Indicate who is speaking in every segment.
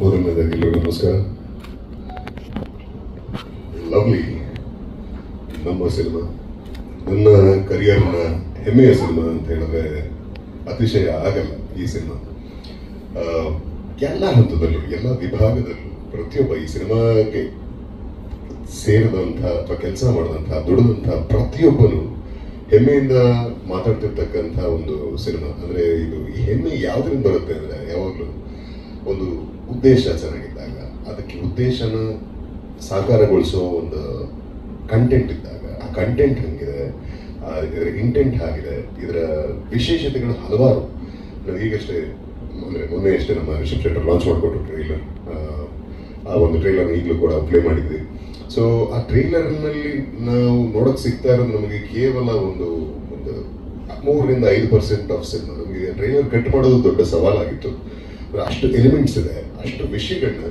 Speaker 1: ಮೊದಲನೇದಾಗಿ ನಮಸ್ಕಾರ. ಲವ್ಲಿ ನಮ್ಮ ಸಿನಿಮಾ. ನನ್ನ ಕರಿಯರ್ನ ಹೆಮ್ಮೆಯ ಸಿನಿಮಾ ಅಂತ ಹೇಳಿದ್ರೆ ಅತಿಶಯ ಆಗಲ್ಲ ಈ ಸಿನಿಮಾ. ಎಲ್ಲ ಹಂತದಲ್ಲೂ, ಎಲ್ಲ ವಿಭಾಗದಲ್ಲೂ, ಪ್ರತಿಯೊಬ್ಬ ಈ ಸಿನಿಮಾಗೆ ಸೇರಿದಂಥ ಅಥವಾ ಕೆಲಸ ಮಾಡಿದಂಥ, ದುಡಿದಂಥ ಪ್ರತಿಯೊಬ್ಬನು ಹೆಮ್ಮೆಯಿಂದ ಮಾತಾಡ್ತಿರ್ತಕ್ಕಂಥ ಒಂದು ಸಿನಿಮಾ. ಅಂದರೆ ಇದು ಈ ಹೆಮ್ಮೆ ಯಾವುದರಿಂದ ಬರುತ್ತೆ ಅಂದರೆ ಯಾವಾಗಲೂ ಒಂದು ಉದ್ದೇಶ ಚೆನ್ನಾಗಿದ್ದಾಗ, ಅದಕ್ಕೆ ಉದ್ದೇಶನ ಸಾಕಾರಗೊಳಿಸೋ ಒಂದು ಕಂಟೆಂಟ್ ಇದ್ದಾಗ, ಆ ಕಂಟೆಂಟ್ ಹೆಂಗಿದೆ ಇದರ ಇಂಟೆಂಟ್ ಆಗಿದೆ ಇದರ ವಿಶೇಷತೆಗಳು ಹಲವಾರು. ಈಗಷ್ಟೇ, ಅಂದರೆ ಮೊನ್ನೆ ಅಷ್ಟೇ ನಮ್ಮ ರಿಷಬ್ ಶೆಟ್ಟರ್ ಲಾಂಚ್ ಮಾಡಿಕೊಟ್ಟು ಟ್ರೈಲರ್ ಆ ಒಂದು ಟ್ರೈಲರ್ ಈಗಲೂ ಕೂಡ ಪ್ಲೇ ಮಾಡಿದ್ವಿ. ಸೊ ಆ ಟ್ರೈಲರ್ನಲ್ಲಿ ನಾವು ನೋಡೋಕೆ ಸಿಗ್ತಾ ಇರೋದು ನಮಗೆ ಕೇವಲ ಒಂದು ಒಂದು ಮೂರರಿಂದ ಐದು ಪರ್ಸೆಂಟ್ ಆಫ್ ಸಿನಿಮಾ. ನಮಗೆ ಟ್ರೈಲರ್ ಕಟ್ ಮಾಡೋದು ದೊಡ್ಡ ಸವಾಲಾಗಿತ್ತು. ಅಷ್ಟು ಎಲಿಮೆಂಟ್ಸ್ ಇದೆ, ಅಷ್ಟು ವಿಷಯಗಳನ್ನ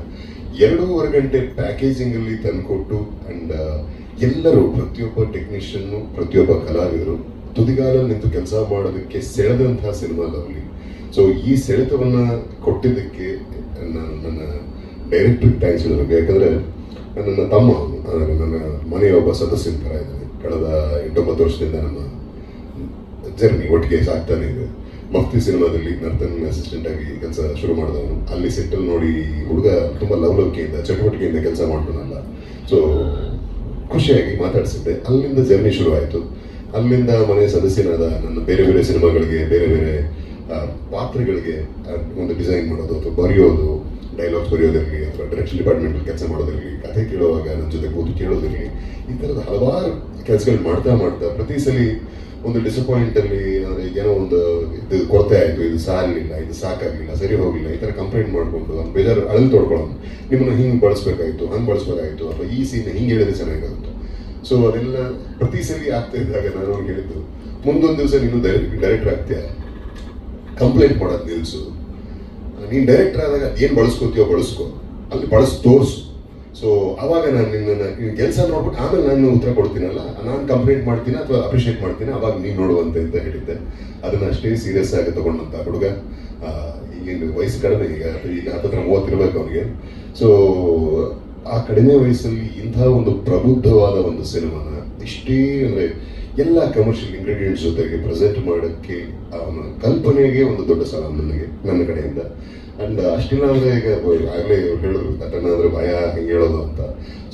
Speaker 1: ಎರಡೂವರೆ ಗಂಟೆ ಪ್ಯಾಕೇಜಿಂಗ್ ಅಲ್ಲಿ ತಂದುಕೊಟ್ಟು ಅಂಡ್ ಎಲ್ಲರೂ ಪ್ರತಿಯೊಬ್ಬ ಟೆಕ್ನಿಷಿಯನ್ ಪ್ರತಿಯೊಬ್ಬ ಕಲಾವಿದರು ತುದಿಗಾಲಲ್ಲಿ ನಿಂತು ಕೆಲಸ ಮಾಡೋದಕ್ಕೆ ಸೆಳೆದಂತಹ ಸಿನಿಮಾ ಲವ್ಲಿ ಸೊ ಈ ಸೆಳೆತವನ್ನ ಕೊಟ್ಟಿದ್ದಕ್ಕೆ ನನ್ನ ಡೈರೆಕ್ಟ್ರಿಗೆ ಥ್ಯಾಂಕ್ಸ್ ಹೇಳಬೇಕು ಯಾಕಂದ್ರೆ ನನ್ನ ತಮ್ಮ. ನನ್ನ ಮನೆಯ ಒಬ್ಬ ಸದಸ್ಯನ ಥರ ಇದ್ದಾನೆ ಕಳೆದ ಎಂಟೊಂಬತ್ತು ವರ್ಷದಿಂದ ನಮ್ಮ ಜರ್ನಿ ಒಟ್ಟಿಗೆ ಸಾಕ್ತಾನೆ ಇದೆ ಮಫ್ತಿ ಸಿನಿಮಾದಲ್ಲಿ ನರ್ತನ್ ಅಸಿಸ್ಟೆಂಟ್ ಆಗಿ ಕೆಲಸ ಶುರು ಮಾಡಿದವನು. ಅಲ್ಲಿ ಸೆಟ್ಟಲ್ ನೋಡಿ ಹುಡುಗ ತುಂಬ ಲವಲವಿಕೆಯಿಂದ, ಚಟುವಟಿಕೆಯಿಂದ ಕೆಲಸ ಮಾಡ್ತಾನಲ್ಲ. ಸೊ ಖುಷಿಯಾಗಿ ಮಾತಾಡಿಸಿದ್ದೆ. ಅಲ್ಲಿಂದ ಜರ್ನಿ ಶುರು ಆಯಿತು. ಅಲ್ಲಿಂದ ಮನೆ ಸದಸ್ಯನಾದ ನನ್ನ ಬೇರೆ ಬೇರೆ ಸಿನಿಮಾಗಳಿಗೆ, ಬೇರೆ ಬೇರೆ ಪಾತ್ರಗಳಿಗೆ ಒಂದು ಡಿಸೈನ್ ಮಾಡೋದು ಅಥವಾ ಬರೆಯೋದು ಡೈಲಾಗ್ಸ್ ಬರೆಯೋದಿರಲಿ ಅಥವಾ ಡೈರೆಕ್ಷನ್ ಡಿಪಾರ್ಟ್ಮೆಂಟಲ್ಲಿ ಕೆಲಸ ಮಾಡೋದಿರಲಿ, ಕಥೆ ಕೇಳುವಾಗ ನನ್ನ ಜೊತೆ ಕೂತು ಕೇಳೋದಿರಲಿ, ಈ ಥರದ ಹಲವಾರು ಕೆಲಸಗಳು ಮಾಡ್ತಾ ಮಾಡ್ತಾ ಪ್ರತಿ ಸಲ ಒಂದು ಡಿಸಪಾಯಿಂಟ್ ಅಲ್ಲಿ ಅಂದ್ರೆ ಏನೋ ಒಂದು ಇದು ಕೊರತೆ ಆಯಿತು, ಇದು ಸಾಲಿಲ್ಲ, ಇದು ಸಾಕಾಗಲಿಲ್ಲ, ಸರಿ ಹೋಗಲಿಲ್ಲ, ಈ ಥರ ಕಂಪ್ಲೇಂಟ್ ಮಾಡಿಕೊಂಡು ನಾನು ಬೇಜಾರು ಅಳಲು ತೊಡ್ಕೊಳ್ಳೋದು. ನಿಮ್ಮನ್ನು ಹಿಂಗೆ ಬಳಸ್ಬೇಕಾಯ್ತು, ಹಂಗೆ ಬಳಸ್ಬೇಕಾಯ್ತು ಅಥವಾ ಈ ಸೀನ್ ಹಿಂಗೆ ಹೇಳಿದ್ರೆ ಚೆನ್ನಾಗಿರುತ್ತೆ ಸೊ ಅದೆಲ್ಲ ಪ್ರತಿ ಸಲ ಆಗ್ತಾ ಇದ್ದಾಗ ನಾನು ಅವ್ರಿಗೆ ಹೇಳಿದ್ದು, ಮುಂದೊಂದು ದಿವಸ ನೀನು ಡೈರೆಕ್ಟರ್ ಆಗ್ತೀಯ ಕಂಪ್ಲೇಂಟ್ ಮಾಡೋದು ನಿಲ್ಸು. ನೀನು ಡೈರೆಕ್ಟರ್ ಆದಾಗ ಏನು ಬಳಸ್ಕೋತೀಯೋ ಬಳಸ್ಕೋ. ಅಲ್ಲಿ ಬಳಸಿ, ತೋರಿಸು. ಸೊ ಅವಾಗ ನಾನು ನಿನ್ನ ನೀವು ಕೆಲಸ ನೋಡ್ಬಿಟ್ಟು ಆಮೇಲೆ ನಾನು ಉತ್ತರ ಕೊಡ್ತೀನಲ್ಲ, ನಾನು ಕಂಪ್ಲೇಂಟ್ ಮಾಡ್ತೀನಿ ಅಥವಾ ಅಪ್ರಿಷಿಯೇಟ್ ಮಾಡ್ತೀನಿ, ಅವಾಗ ನೀನು ನೋಡುವಂತೆ ಅಂತ ಹೇಳಿದ್ದೆ. ಅದನ್ನ ಅಷ್ಟೇ ಸೀರಿಯಸ್ ಆಗಿ ತಗೊಂಡಂತ ಹುಡುಗ. ಈಗಿನ ವಯಸ್ಸು ಕಡಿಮೆ ಈಗ ಈಗ ಹತ್ತತ್ರ ಮೂವತ್ತಿರ್ಬೇಕು ಅವನಿಗೆ. ಸೊ ಆ ಕಡಿಮೆ ವಯಸ್ಸಲ್ಲಿ ಇಂಥ ಒಂದು ಪ್ರಬುದ್ಧವಾದ ಒಂದು ಸಿನಿಮಾನ ಇಷ್ಟೇ ಅಂದರೆ ಎಲ್ಲ ಕಮರ್ಷಿಯಲ್ ಇಂಗ್ರೀಡಿಯೆಂಟ್ಸ್ ಜೊತೆಗೆ ಪ್ರೆಸೆಂಟ್ ಮಾಡೋಕ್ಕೆ ಅವನ ಕಲ್ಪನೆಗೆ ಒಂದು ದೊಡ್ಡ ಸಲ ನನಗೆ, ನನ್ನ ಕಡೆಯಿಂದ. ಅಂಡ್ ಅಷ್ಟಿಲ್ಲ ಅಂದರೆ ಈಗ ಆಗಲೇ ಹೇಳಿದ್ರು, ದಟ್ಟಣ್ಣ ಅಂದರೆ ಭಯ, ಹಿಂಗೆ ಹೇಳೋದು ಅಂತ.